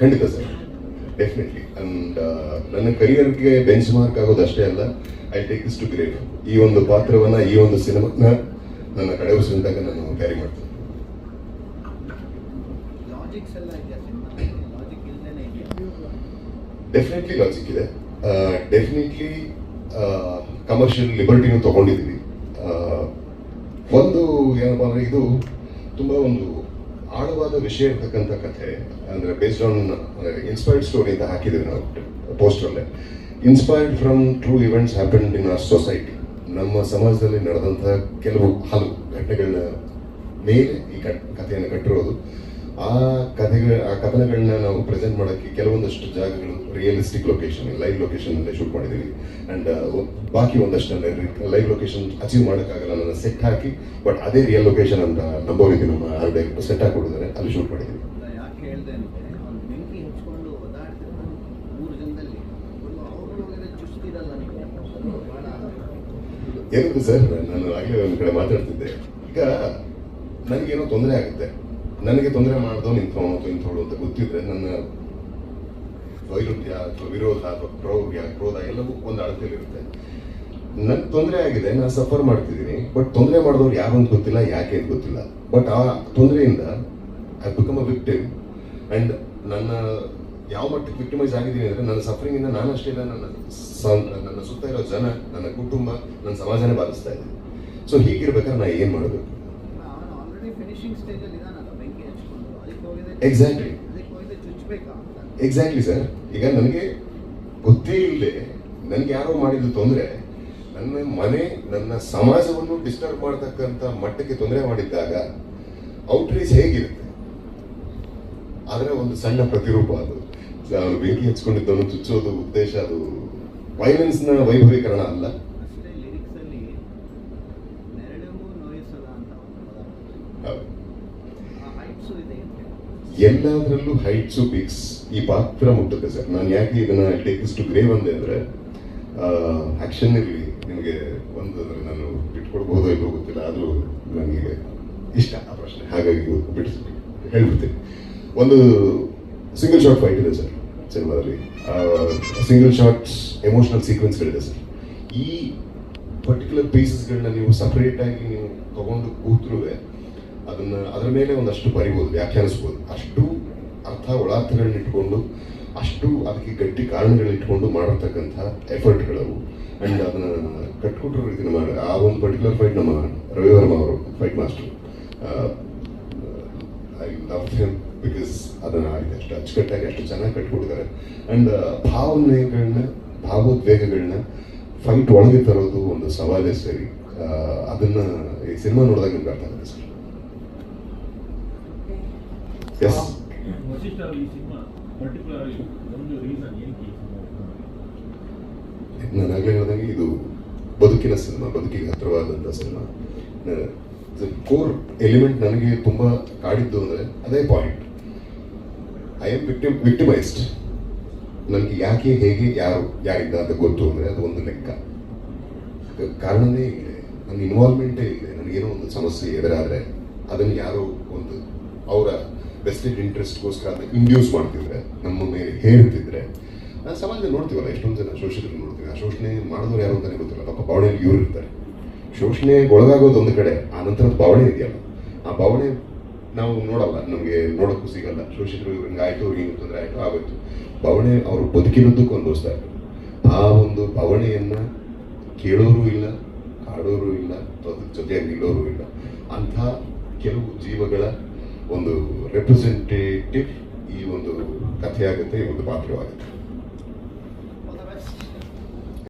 Speaker 1: ಖಂಡಿತ ಸರ್. ಡೆಫಿನೆಟ್ಲಿ ಅಂಡ್ ನನ್ನ ಕರಿಯರ್ಗೆ ಬೆಂಚ್ ಮಾರ್ಕ್ ಆಗೋದು ಅಷ್ಟೇ ಅಲ್ಲ. I take this to great ಈ ಒಂದು ಪಾತ್ರವನ್ನ ಈ ಒಂದು ಸಿನಿಮಾನ ನನ್ನ ಕಡೆ ಉಸಿರಿದಾಗ ನಾನು ಕ್ಯಾರಿ ಮಾಡ್ತೀನಿ. ಡೆಫಿನೆಟ್ಲಿ ಲಾಜಿಕ್ ಇದೆ. ಡೆಫಿನೆಟ್ಲಿ ಕಮರ್ಷಿಯಲ್ ಲಿಬರ್ಟಿನೂ ತಗೊಂಡಿದ್ದೀವಿ ಒಂದು ಏನಪ್ಪ ಅಂದರೆ ಇದು ತುಂಬ ಒಂದು ಆಳವಾದ ವಿಷಯ ಇರ್ತಕ್ಕಂಥ ಕಥೆ, ಅಂದರೆ ಬೇಸ್ಡ್ ಆನ್ ಇನ್ಸ್ಪೈರ್ಡ್ ಸ್ಟೋರಿ ಅಂತ ಹಾಕಿದ್ದೀವಿ ನಾವು ಪೋಸ್ಟರಲ್ಲೇ inspired from true events happened in our society ನಮ್ಮ ಸಮಾಜದಲ್ಲಿ ನಡೆದಂಥ ಕೆಲವು ಹಲವು ಘಟನೆಗಳನ್ನ ಮೇಲೆ ಈ ಕಥೆಯನ್ನು ಕಟ್ಟಿರೋದು. ಆ ಕಥೆಗಳ, ಆ ಕಥನಗಳನ್ನ ನಾವು ಪ್ರೆಸೆಂಟ್ ಮಾಡೋಕ್ಕೆ ಕೆಲವೊಂದಷ್ಟು ಜಾಗಗಳು realistic location live location shoot ಮಾಡಿದ್ದೀವಿ ಆ್ಯಂಡ್ ಬಾಕಿ ಒಂದಷ್ಟು ಲೈವ್ ಲೊಕೇಶನ್ ಅಚೀವ್ ಮಾಡೋಕ್ಕಾಗಲ್ಲ ನನ್ನ ಸೆಟ್ ಹಾಕಿ ಬಟ್ ಅದೇ ರಿಯಲ್ ಲೊಕೇಶನ್ ಅಂತ ನಂಬೋರಿದ್ದೀವಿ ನಮ್ಮ ಆಲ್ರೆಡಿ ಸೆಟ್ ಹಾಕೊಡಿದ್ದಾರೆ ಅಲ್ಲಿ ಶೂಟ್ ಮಾಡಿದ್ದೀವಿ ಏನಿದೆ ಸರ್ ನಾನು ಆಗಲೇ ಒಂದು ಕಡೆ ಮಾತಾಡ್ತಿದ್ದೆ. ಈಗ ನನಗೇನೋ ತೊಂದರೆ ಆಗುತ್ತೆ. ನನಗೆ ತೊಂದರೆ ಮಾಡ್ದೋ ನಿಂತ್ಕೊಂಡು ಇಂಥವಳು ಅಂತ ಗೊತ್ತಿದ್ರೆ ನನ್ನ ವೈರುಧ್ಯ ಅಥವಾ ವಿರೋಧ ಅಥವಾ ಕ್ರೌರ್ಯ ಕ್ರೋಧ ಎಲ್ಲವೂ ಒಂದು ಅಳತೆಯಲ್ಲಿರುತ್ತೆ. ನನ್ ತೊಂದರೆ ಆಗಿದೆ ನಾನು ಸಫರ್ ಮಾಡ್ತಿದ್ದೀನಿ ಬಟ್ ತೊಂದರೆ ಮಾಡಿದವ್ರು ಯಾರು ಅಂತ ಗೊತ್ತಿಲ್ಲ ಯಾಕೆ ಅಂತ ಗೊತ್ತಿಲ್ಲ. ಬಟ್ ಆ ತೊಂದರೆಯಿಂದ I become a victim and ನನ್ನ ಯಾವ ಮಟ್ಟಕ್ಕೆ ವಿಕ್ಟಿಮೈಸ್ ಆಗಿದ್ದೀನಿ ಅಂದರೆ ನನ್ನ ಸಫರಿಂಗಿಂದ ನಾನು ಅಷ್ಟೇ ಇಲ್ಲ ನನ್ನ ನನ್ನ ಸುತ್ತ ಇರೋ ಜನ ನನ್ನ ಕುಟುಂಬ ನನ್ನ ಸಮಾಜನೇ ಬಾಧಿಸ್ತಾ ಇದೆ. ಸೊ ಹೀಗಿರ್ಬೇಕಾದ್ರೆ ನಾನು ಏನು ಮಾಡಬೇಕು?
Speaker 3: ಅವನು
Speaker 1: ಎಕ್ಸಾಕ್ಟ್ಲಿ ಸರ್ ಈಗ ನನಗೆ ಗೊತ್ತೇ ಇಲ್ಲದೆ ನನಗೆ ಯಾರೋ ಮಾಡಿದ್ದು ತೊಂದರೆ. ನನ್ನ ಮನೆ, ನನ್ನ ಸಮಾಜವನ್ನು ಡಿಸ್ಟರ್ಬ್ ಮಾಡ್ತಕ್ಕಂಥ ಮಟ್ಟಕ್ಕೆ ತೊಂದರೆ ಮಾಡಿದ್ದಾಗ ಔಟ್ರೀಚ್ ಹೇಗಿರುತ್ತೆ? ಆದರೆ ಒಂದು ಸಣ್ಣ ಪ್ರತಿರೂಪ ಅದು. ಬೆಂಕಿ ಹಚ್ಕೊಂಡಿದ್ದವನು ಚುಚ್ಚೋದು ಉದ್ದೇಶ ಅದು. ವೈಲೆನ್ಸ್ನ ವೈಭವೀಕರಣ ಅಲ್ಲ
Speaker 3: ಅಷ್ಟೇ ಲಿರಿಕ್ಸಲ್ಲಿ ನೆರಳಿಗೂ ನೋಯಿಸಲ್ಲ ಅಂತ ಒಂದು ಪದ
Speaker 1: ಹೌದು.
Speaker 3: ಆ ಹೈಟ್ಸು ಇದೆ ಅಂತ
Speaker 1: ಎಲ್ಲದರಲ್ಲೂ ಹೈಟ್ಸು ಪಿಕ್ಸ್ ಈ ಪಾತ್ರ ಮುಟ್ಟುತ್ತೆ ಸರ್. ನಾನು ಯಾಕೆ ಇದನ್ನ ಟೇಕ್ ಟು ಗ್ರೇವ್ ಅಂದೆ ಅಂದರೆ ಆಕ್ಷನ್ ಇರಲಿ ನಿಮಗೆ ಒಂದು ನಾನು ಬಿಟ್ಕೊಡ್ಬೋದೋ ಇಲ್ಲೋ ಗೊತ್ತಿಲ್ಲ, ಆದರೂ ನನಗೆ ಇಷ್ಟ ಆ ಪ್ರಶ್ನೆ. ಹಾಗಾಗಿ ಬಿಡಿಸ್ಬಿಟ್ಟು ಹೇಳ್ಬಿಡ್ತೀನಿ. ಒಂದು ಸಿಂಗಲ್ ಶಾರ್ಟ್ ಫೈಟ್ ಇದೆ ಸರ್ ಸಿನಿಮಾದಲ್ಲಿ. ಸಿಂಗಲ್ ಶಾಟ್ಸ್ ಎಮೋಷನಲ್ ಸೀಕ್ವೆನ್ಸ್ಗಳಿದೆ ಸರ್. ಈ ಪರ್ಟಿಕ್ಯುಲರ್ ಪೀಸಸ್ಗಳನ್ನ ನೀವು ಸಪ್ರೇಟಾಗಿ ನೀವು ತಗೊಂಡು ಕೂತ್ರೂ ಅದನ್ನ ಅದರ ಮೇಲೆ ಒಂದಷ್ಟು ಬರಿಬೋದು, ವ್ಯಾಖ್ಯಾನಿಸ್ಬೋದು. ಅಷ್ಟು ಅರ್ಥ ಒಳಾರ್ಥಗಳನ್ನ ಇಟ್ಕೊಂಡು, ಅಷ್ಟು ಅದಕ್ಕೆ ಗಟ್ಟಿ ಕಾರಣಗಳನ್ನ ಇಟ್ಕೊಂಡು ಮಾಡಿರ್ತಕ್ಕಂಥ ಎಫರ್ಟ್ಗಳವು. ಆ್ಯಂಡ್ ಅದನ್ನ ಕಟ್ಕೊಟ್ರು ಇದನ್ನ ಮಾಡಿ, ಆ ಒಂದು ಪರ್ಟಿಕ್ಯುಲರ್ ಫೈಟ್ ನಮ್ಮ ರವಿವರ್ಮ ಅವರು fight master I love him because ಅದನ್ನ ಅಷ್ಟು ಅಚ್ಚುಕಟ್ಟಾಗಿ ಅಷ್ಟು ಚೆನ್ನಾಗಿ ಕಟ್ಕೊಟ್ಟಿದ್ದಾರೆ. ಆ್ಯಂಡ್ ಭಾವನೆಗಳನ್ನ, ಭಾವೋದ್ವೇಗಗಳನ್ನ ಫೈಟ್ ಒಳಗೆ ತರೋದು ಒಂದು ಸವಾಲೇ ಸರಿ. ಅದನ್ನ ಈ ಸಿನಿಮಾ ನೋಡಿದಾಗ ನಿಮ್ಗೆ ಅರ್ಥ ಆಗುತ್ತೆ ಸರ್ ಎಸ್
Speaker 4: ವಸಿಷ್ಠ ಈ ಸಿನಿಮಾ ಪರ್ಟಿಕ್ಯುಲರ್ ಆಗಿ ಒಂದು ರೀಸನ್ ಏನಕ್ಕೆ ಈ ಸಿನಿಮಾ
Speaker 1: ನಾನು ಆಗಲೇ ಹೇಳಿದಂಗೆ ಇದು ಬದುಕಿನ ಸಿನಿಮಾ, ಬದುಕಿಗೆ ಹತ್ತಿರವಾದಂಥ ಸಿನಿಮಾ. ಕೋರ್ ಎಲಿಮೆಂಟ್ ನನಗೆ ತುಂಬ ಕಾಡಿದ್ದು ಅಂದರೆ ಅದೇ point. I am victim victimised ನನಗೆ ಯಾಕೆ, ಹೇಗೆ, ಯಾರು, ಯಾರಿಂದ ಅಂತ ಗೊತ್ತು ಅಂದರೆ ಅದು ಒಂದು ಲೆಕ್ಕ. ಕಾರಣನೇ ಇದೆ. ನನ್ನ ಇನ್ವಾಲ್ವ್ಮೆಂಟೇ ಇದೆ. ನನಗೇನೋ ಒಂದು ಸಮಸ್ಯೆ ಎದುರಾದರೆ ಅದನ್ನು ಯಾರು ಒಂದು ಅವರ ಬೆಸ್ಟೆಡ್ ಇಂಟ್ರೆಸ್ಟ್ಗೋಸ್ಕರ ಅದನ್ನ ಇಂಡ್ಯೂಸ್ ಮಾಡ್ತಿದ್ರೆ, ನಮ್ಮ ಮೇಲೆ ಹೇರ್ತಿದ್ರೆ ಸಮಾಜದಲ್ಲಿ ನೋಡ್ತೀವಲ್ಲ, ಎಷ್ಟೊಂದು ಜನ ಶೋಷಕರು ನೋಡ್ತೀವಿ. ಆ ಶೋಷಣೆ ಮಾಡಿದವರು ಯಾರು ಅಂತಲೇ ಗೊತ್ತಿಲ್ಲ. ಪಾಪ ಬಾವಣೆಯಲ್ಲಿ ಇವರು ಇರ್ತಾರೆ. ಶೋಷಣೆಗೆ ಒಳಗಾಗೋದು ಒಂದು ಕಡೆ, ಆ ನಂತರ ಭಾವನೆ ಇದೆಯಲ್ಲ. ಆ ಬಾವಣೆ ನಾವು ನೋಡಲ್ಲ, ನಮಗೆ ನೋಡೋಕ್ಕೂ ಸಿಗಲ್ಲ. ಶೋಷಕರು ಇವ್ರಿಗೆ ಆಯಿತು, ಅವ್ರಿಗೆ ಹಿಂಗೆ ತೊಂದರೆ ಆಯಿತು, ಆಗೋಯ್ತು. ಭಾವನೆ ಅವರು ಬದುಕಿನದ್ದಕ್ಕೂ ಅನುಭವಿಸ್ತಾ ಇದ್ರು ಆ ಒಂದು ಭಾವನೆಯನ್ನ ಕೇಳೋರು ಇಲ್ಲ, ಕಾಡೋರು ಇಲ್ಲ ಅಥವಾ ಅದ್ರ ಜೊತೆಯಾಗಿ ನಿಲ್ಲೋರು ಇಲ್ಲ. ಅಂಥ ಕೆಲವು ಜೀವಗಳ ಒಂದು ರೆಪ್ರೆಸೆಂಟೇಟಿವ್ ಈ ಒಂದು ಕಥೆಯಾಗುತ್ತೆ ಈ ಒಂದು ಪಾತ್ರವಾಗುತ್ತೆ.